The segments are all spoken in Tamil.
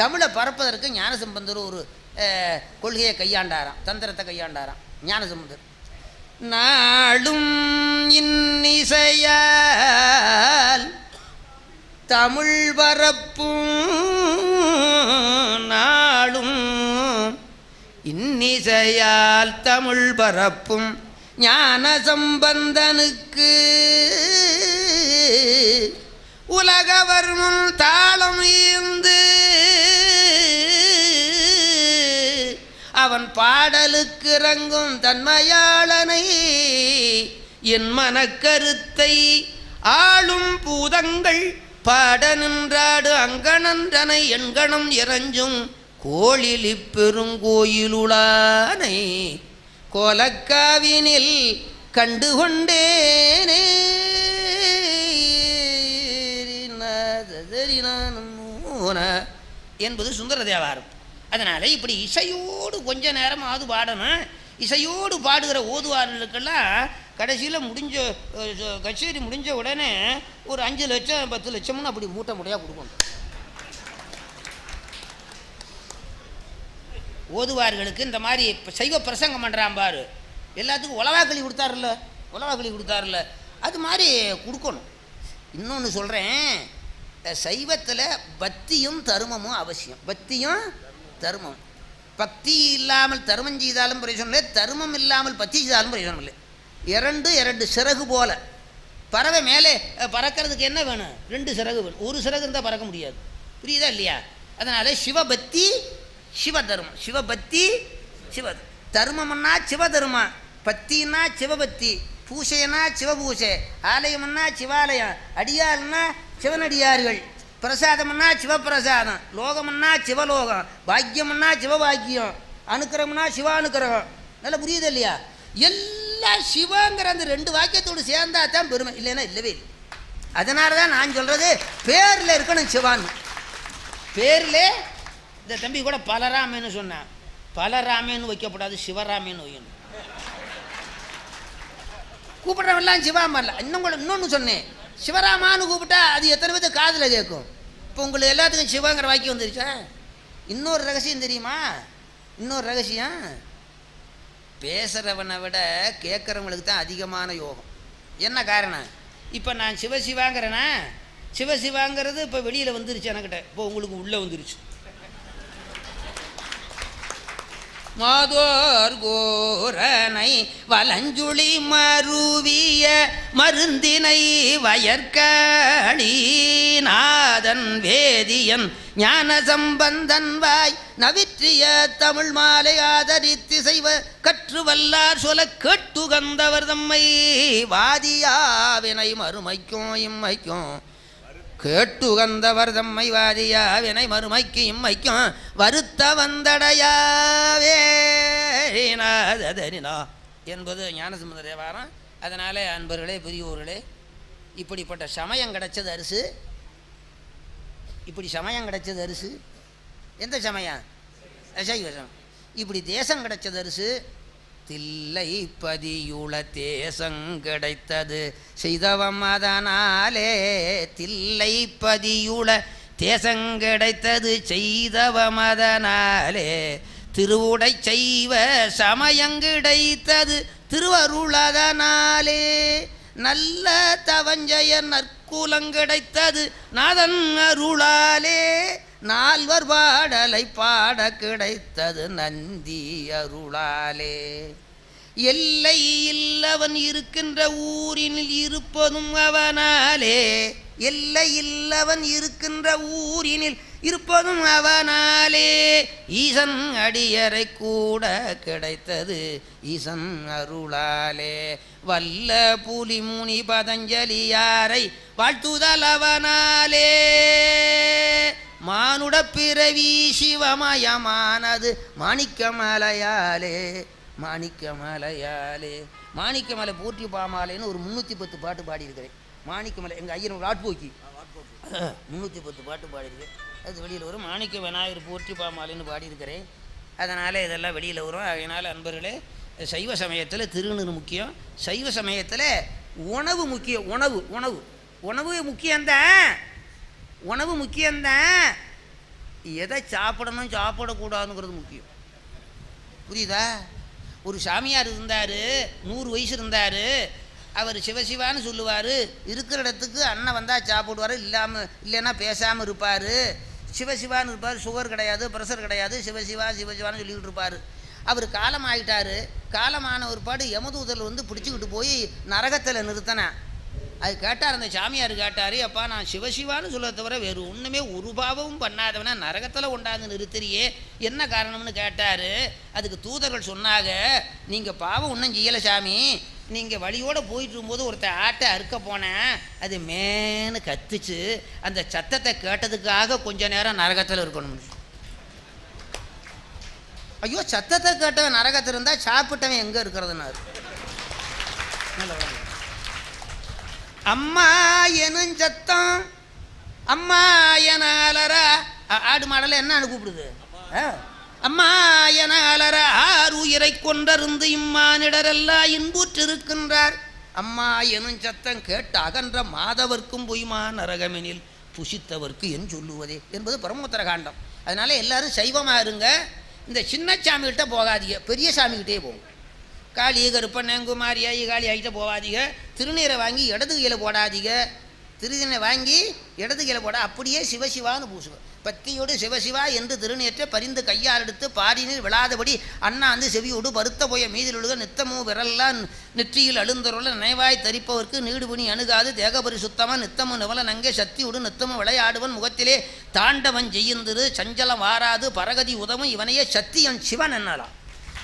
தமிழை பரப்பதற்கு ஞானசம்பந்தர் ஒரு கொள்கையை கையாண்டாராம் தந்திரத்தை கையாண்டாராம். ஞானசம்பந்தர். நாளும் இன்னிசையால் தமிழ் பரப்பும் நாளும் இன்னிசையால் தமிழ் பரப்பும் ஞான சம்பந்தனுக்கு உலகவர் முன் தாளம் ஈந்து பாடலுக்கு இறங்கும் தன்மையாளனை என் மனக்கருத்தை ஆளும் பூதங்கள் பாட நின்றாடு அங்கணன்றனை எண்கணம் இறஞ்சும் கோழிலி பெருங்கோயிலுளானை கோலக்காவினில் கண்டு கொண்டேனே என்பது சுந்தர தேவாரம். அதனால் இப்படி இசையோடு கொஞ்ச நேரமாவது பாடணும். இசையோடு பாடுகிற ஓதுவார்களுக்கெல்லாம் கடைசியில் முடிஞ்ச கச்சேரி முடிஞ்ச உடனே ஒரு அஞ்சு லட்சம் பத்து லட்சம்னு அப்படி மூட்டை முறையாக கொடுக்கணும். ஓதுவார்களுக்கு இந்த மாதிரி சைவ பிரசங்கம் பண்ணுறான் பாரு. எல்லாத்துக்கும் உலவாக்களி கொடுத்தாருல்ல உலவாக்களி கொடுத்தாருல்ல. அது மாதிரி கொடுக்கணும். இன்னொன்று சொல்கிறேன் சைவத்தில் பக்தியும் தருமமும் அவசியம். பக்தியும் தருமம். பக்தி இல்லாமல் தருமம் செய்தாலும் பிரயோஜனம் இல்லை தருமம் இல்லாமல் பக்தி செய்தாலும் பிரயோஜனம் இல்லை. இரண்டு இரண்டு சிறகு போல. பறவை மேலே பறக்கிறதுக்கு என்ன வேணும்? ரெண்டு சிறகு வேணும். ஒரு சிறகு இருந்தால் பறக்க முடியாது. புரியுதா இல்லையா? அதனால் சிவபக்தி சிவதர்மம். சிவபக்தி சிவ தர்மம்னா சிவதர்மம். பக்தின்னா சிவபக்தி. பூசைனா சிவபூசை. ஆலயம்னா சிவாலயம். அடியார்னா சிவனடியார்கள். பிரசாதம்னா சிவப்பிரசாதம் லோகம்னா சிவலோகம் பாக்கியம்னா சிவபாக்கியம் அனுக்கிரகம்னா சிவானுக்கிரகம். நல்லா புரியுது இல்லையா? எல்லாம் சிவங்கிற அந்த ரெண்டு வாக்கியத்தோடு சேர்ந்தா தான் பெருமை. இல்லைன்னா இல்லவே இல்லை. அதனால தான் நான் சொல்கிறது பேரில் இருக்கணும் சிவான்னு பேரில் இந்த தம்பி கூட பலராமன்னு சொன்னான். பலராமன்னு வைக்கப்படாது சிவராமன்னு வைக்கணும். கூப்பிட்றவெல்லாம் சிவாமல்ல இன்னும் கூட இன்னொன்று சொன்னேன். சிவராமான்னு கூப்பிட்டா அது எத்தனை பேர்த்து காதில் கேட்கும். இப்போ உங்களுக்கு எல்லாத்துக்கும் சிவங்கிற வாக்கியம் வந்துருச்சா? இன்னொரு ரகசியம் தெரியுமா? இன்னொரு ரகசியம்? பேசுகிறவனை விட கேட்குறவங்களுக்கு தான் அதிகமான யோகம். என்ன காரணம்? இப்போ நான் சிவசிவாங்கிறேன்னா சிவசிவாங்கிறது இப்போ வெளியில் வந்துருச்சு எனக்கிட்ட. இப்போ உங்களுக்கு உள்ளே வந்துருச்சு. மாதோர் கோரனை வலஞ்சுளி மருவிய மருந்தினை வயற்காணி நாதன் வேதியன் ஞான சம்பந்தன் வாய் நவிற்றிய தமிழ் மாலை ஆதரித்து செய்வ கற்று வல்லார் சொல கேட்டுகந்தவர் தம்மை வாதியாவினை மறுமைக்கும் இம்மைக்கும். கேட்டு வந்தவர் தம்மை வாதியா வினை மறுமைக்கு இம்மைக்கும் வருத்த வந்தடையாவேனா என்பது ஞானசம்பந்த தேவாரம் அதனாலே அன்பர்களே பெரியோர்களே இப்படிப்பட்ட சமயம் கிடைச்சது அரிசு. இப்படி சமயம் கிடைச்சது அரிசு. எந்த சமயம்? சைவ சமயம் இப்படி தேசம் கிடைச்சது அரிசு. தில்லை பதியுள தேசம் கிடைத்தது. செய்தவம் அதனாலே தில்லை பதியுள தேசங்கடைத்தது செய்தவம் அதனாலே திருவுடை செய்வ சமயங்கிடைத்தது திருவருளதனாலே நல்ல தவஞ்சய நற்குலங்கிடைத்தது நாதன் அருளாலே நால்வர் பாடலை பாட கிடைத்தது நந்தி அருளாலே. எல்லை இல்லவன் இருக்கின்ற ஊரினில் இருப்பதும் அவனாலே. எல்லை இல்லவன் இருக்கின்ற ஊரினில் இருப்பதும் அவனாலே. ஈசன் அடியரை கூட கிடைத்தது ஈசன் அருளாலே. வல்ல புலிமுனி பதஞ்சலியாரை வாழ்த்துதல் அவனாலே. மானுட பிறவி சிவமயமானது. மாணிக்கமலையாலே மாணிக்கமலையாலே. மாணிக்கமலை போற்றி பாமாலைன்னு ஒரு முந்நூற்றி பத்து பாட்டு பாடியிருக்கிறேன். மாணிக்கமலை எங்கள் ஐயன் வாட்போக்கி முந்நூற்றி பத்து பாட்டு பாடியிருக்கேன் அது வெளியில் வரும் மாணிக்க விநாயகர் போற்றி பாமாலைன்னு பாடியிருக்கிறேன். அதனால் இதெல்லாம் வெளியில் வரும். அதனால் அன்பர்களே சைவ சமயத்தில் திருநீர் முக்கியம். சைவ சமயத்தில் உணவு முக்கியம். உணவு உணவு. உணவு முக்கியம்தான். உணவு முக்கியம்தான். எதை சாப்பிடணும் சாப்பிடக்கூடாதுங்கிறது முக்கியம். புரியுதா? ஒரு சாமியார் இருந்தார் நூறு வயசு இருந்தார் அவர் சிவசிவான்னு சொல்லுவார் இருக்கிற இடத்துக்கு அண்ணன் வந்தால் சாப்பிடுவார் இல்லாமல் இல்லைன்னா பேசாமல் இருப்பார். சிவசிவான்னு இருப்பார் சுகர் கிடையாது ப்ரெஷர் கிடையாது சிவசிவா சிவசிவான்னு சொல்லிக்கிட்டு இருப்பார். அவர் காலம் ஆகிட்டார் காலமான ஒருபாடு யமதூதர் வந்து பிடிச்சிக்கிட்டு போய் நரகத்தில் நிறுத்தினேன் அது கேட்டார் அந்த சாமியார் கேட்டார் அப்பா நான் சிவசிவான்னு சொல்ல தவிர வேறு ஒன்றுமே ஒரு பாவமும் பண்ணாதவனா நரகத்தில் உண்டாந்து நிறுத்துறியே என்ன காரணம்னு கேட்டார். அதுக்கு தூதர்கள் சொன்னாங்க நீங்கள் பாவம் ஒன்றும் செய்யலை சாமி. நீங்கள் வழியோடு போயிட்டு இருக்கும்போது ஒருத்தன் ஆட்டை அறுக்க போனேன். அது மேனு கத்துச்சு. அந்த சத்தத்தை கேட்டதுக்காக கொஞ்ச நேரம் நரகத்தில் இருக்கணும். ஐயோ சத்தத்தை கேட்டவன் நரகத்தில் இருந்தால் சாப்பிட்டவன் எங்கே இருக்கிறதுனாரு? மேல அம்மா எனும் சத்தம். அம்மா என அலற. ஆடு மாடல என்ன கூப்பிடுது. ஆ? அம்மா என அலற. ஆறு உயிரை கொண்டருந்து இம்மானிடரெல்லாம் இன்புற்றிருக்கின்றார். அம்மா எனும் சத்தம் கேட்டு அகன்ற மாதவர்க்கும் பொய்மா நரகமெனில் புசித்தவர்க்கு என் சொல்லுவதே என்பது பரமோத்தர காண்டம் அதனால் எல்லாரும் சைவமாக இருங்க. இந்த சின்ன சாமிகிட்ட போகாதீங்க. பெரிய சாமிகிட்டே போங்க. காளி கருப்பண்ணன் குமாரி ஐ காளி ஆகிட்ட போகாதீங்க திருநீரை வாங்கி இடது கையில் போடாதீங்க திருநீரை வாங்கி இடது கையில் போட. அப்படியே சிவசிவான்னு பூசுவோம் பக்தியோடு சிவசிவா என்று திருநீற்றை பரிந்து கையால் எடுத்து பாரினில் விழாதபடி அண்ணாந்து செவியோடு பருத்த போய மீதிலுழுக நித்தமும் விரல்லாம் நெற்றியில் அழுந்தருள நினைவாய் தரிப்பவர்க்கு நீடுபுணி அணுகாது. தேகபரி சுத்தமாக நித்தமும் நிவல நங்கே சக்தியுடு நித்தமும் விளையாடுவன் முகத்திலே தாண்டவன் செய்யுந்திரு சஞ்சலம் வாராது. பரகதி உதவும் இவனையே சத்தியன் சிவன் என்னலாம்.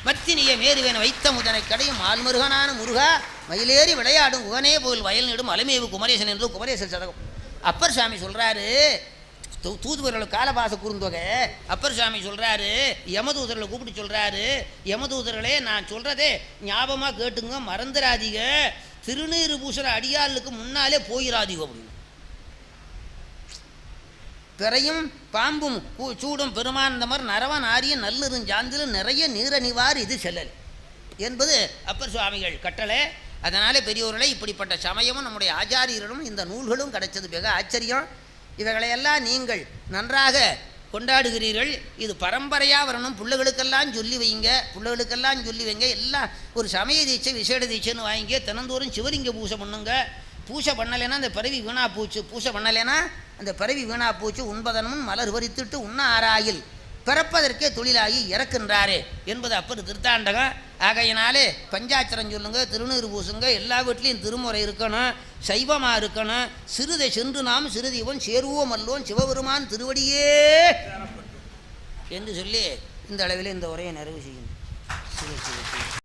மத்தினியை மேருவேன் வைத்த முதனை கடையும் ஆள்முருகனான முருகா மயிலேறி விளையாடும் உகனே போல் வயல் நெடும் அலமேவு குமரேசன் என்று குமரேசன் சதகம். அப்பர் சாமி சொல்கிறாரு தூ- தூதுவர்கள் காலபாச குறுந்தொகை. அப்பர் சாமி சொல்கிறாரு யமதூதர்களை கூப்பிட்டு சொல்கிறாரு யமதூதர்களே நான் சொல்கிறதே ஞாபகமாக கேட்டுங்க மறந்துடாதீங்க திருநீறு பூசுகிற அடியாளுக்கு முன்னாலே போயிடாதீங்க அப்படின்னு. பிறையும் பாம்பும் கூ- சூடும் பெருமான் இந்த மாதிரி நரவன் ஆரிய நல்லிரும் சாந்திலும் நிறைய நீரணிவார் இது செல்லல். என்பது அப்பர் சுவாமிகள் கட்டளை. அதனாலே பெரியோர்களே இப்படிப்பட்ட சமயமும் நம்முடைய ஆச்சாரியர்களும் இந்த நூல்களும் கிடைச்சது. மிக ஆச்சரியம். இவைகளையெல்லாம் நீங்கள் நன்றாக கொண்டாடுகிறீர்கள். இது பரம்பரையாக வரணும். பிள்ளைகளுக்கெல்லாம் சொல்லி வைங்க. பிள்ளைகளுக்கெல்லாம் சொல்லி வைங்க. எல்லாம் ஒரு சமய தீட்சை விசேட தீட்சைன்னு வாங்கிங்க தினந்தோறும் சிவலிங்க பூஜை பண்ணுங்க. பூஜை பண்ணலைன்னா அந்த பிறவி வீணா பூச்சு. பூஜை பண்ணலைன்னா அந்த பிறவி வீணா பூச்சு. உண்பதனும் மலர் வரித்துட்டு உண்ண ஆராயில் பிறப்பதற்கே தொழிலாகி இறக்கின்றாரே என்பது அப்பர் திருத்தாண்டகம். ஆகையினாலே பஞ்சாச்சரம் சொல்லுங்க திருநீறு பூசுங்க எல்லா வீட்லேயும் திருமுறை இருக்கணும் சைவமாக இருக்கணும். சிறுதை சென்று நாம் சிறுதீவன் சேருவோம் அல்லோன் சிவபெருமான் திருவடியே என்று சொல்லி இந்த அளவில் இந்த உரையை நிறைவு செய்யும்